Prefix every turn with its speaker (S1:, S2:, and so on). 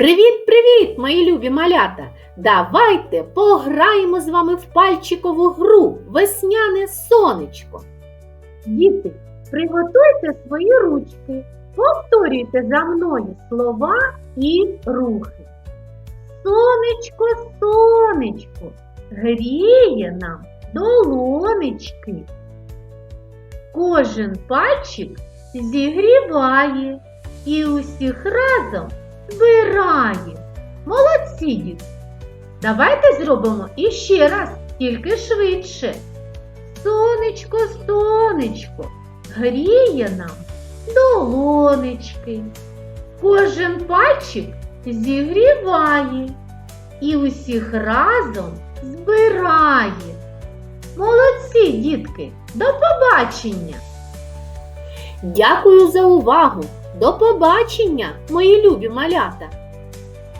S1: Привіт-привіт, мої любі малята! Давайте пограємо з вами в пальчикову гру Весняне сонечко.
S2: Діти, приготуйте свої ручки, повторюйте за мною слова і рухи. Сонечко, сонечко, гріє нам долонечки. Кожен пальчик зігріває і усіх разом збирає. Молодці, діти! Давайте зробимо іще раз, тільки швидше. Сонечко, сонечко, гріє нам долонечки. Кожен пальчик зігріває і усіх разом збирає. Молодці, дітки, до побачення!
S1: Дякую за увагу! До побачення, мої любі малята!